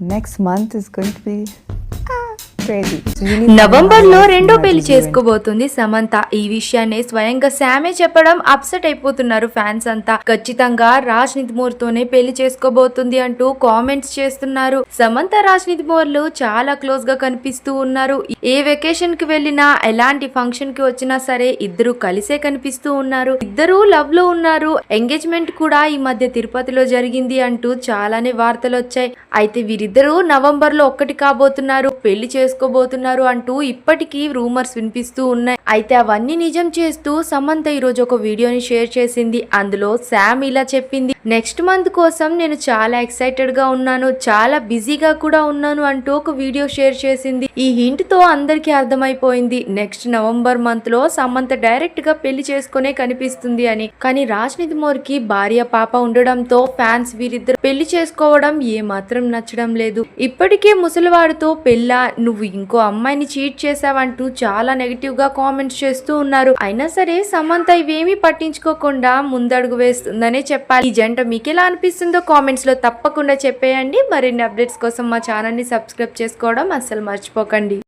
next month is going to be నవంబర్లో రెండో పెళ్ళి. చేసుకోబోతుంది సమంత. ఈ విషయాన్ని స్వయంగా శామే చెప్పడం అప్సెట్ అయిపోతున్నారు ఫ్యాన్స్ అంతా. ఖచ్చితంగా రాజ్ నితిమూర్ తోనే పెళ్ళి చేసుకోబోతుంది అంటూ కామెంట్స్ చేస్తున్నారు. సమంత రాజ్ నితిమూర్లు చాలా క్లోజ్గా కనిపిస్తూ ఉన్నారు. ఏ వెకేషన్కి వెళ్ళినా ఎలాంటి ఫంక్షన్కి వచ్చినా సరే ఇద్దరు కలిసే కనిపిస్తూ ఉన్నారు. ఇద్దరు లవ్లో ఉన్నారు. ఎంగేజ్మెంట్ కూడా ఈ మధ్య తిరుపతిలో జరిగింది అంటూ చాలానే వార్తలు వచ్చాయి అయితే వీరిద్దరూ నవంబర్లో ఒక్కటి కాబోతున్నారు. పెళ్ళి చేసుకోబోతున్నారు అంటూ ఇప్పటికీ రూమర్స్ వినిపిస్తూ ఉన్నాయి. అయితే అవన్నీ నిజం చేస్తూ సమంత ఈ రోజు ఒక వీడియోని షేర్ చేసింది. అందులో శామ్ ఇలా చెప్పింది. నెక్స్ట్ మంత్ కోసం నేను చాలా ఎక్సైటెడ్గా ఉన్నాను చాలా బిజీగా కూడా ఉన్నాను అంటూ ఒక వీడియో షేర్ చేసింది. ఈ హింట్తో అందరికి అర్థమైపోయింది. నెక్స్ట్ నవంబర్ మంత్లో సమంత డైరెక్ట్గా పెళ్ళి చేసుకునే కనిపిస్తుంది అని. కానీ రాజ్నిధి మోర్కి భార్య పాప ఉండడంతో ఫ్యాన్స్ వీరిద్దరు పెళ్ళి చేసుకోవడం ఏ మాత్రం నచ్చడం లేదు. ఇప్పటికే ముసలివాడితో పెళ్ళా నువ్వు ఇంకో అమ్మాయిని చీట్ చేసావంటూ చాలా నెగిటివ్గా కామెంట్స్ చేస్తూ ఉన్నారు. అయినా సరే సమంత ఇవేమీ పట్టించుకోకుండా ముందడుగు వేస్తుందనే చెప్పాలి. ఈ జంట మీకు ఎలా అనిపిస్తుందో కామెంట్స్లో తప్పకుండా చెప్పేయండి. మరిన్ని అప్డేట్స్ కోసం మా ఛానల్ని సబ్స్క్రైబ్ చేసుకోవడం అస్సలు మర్చిపోకండి.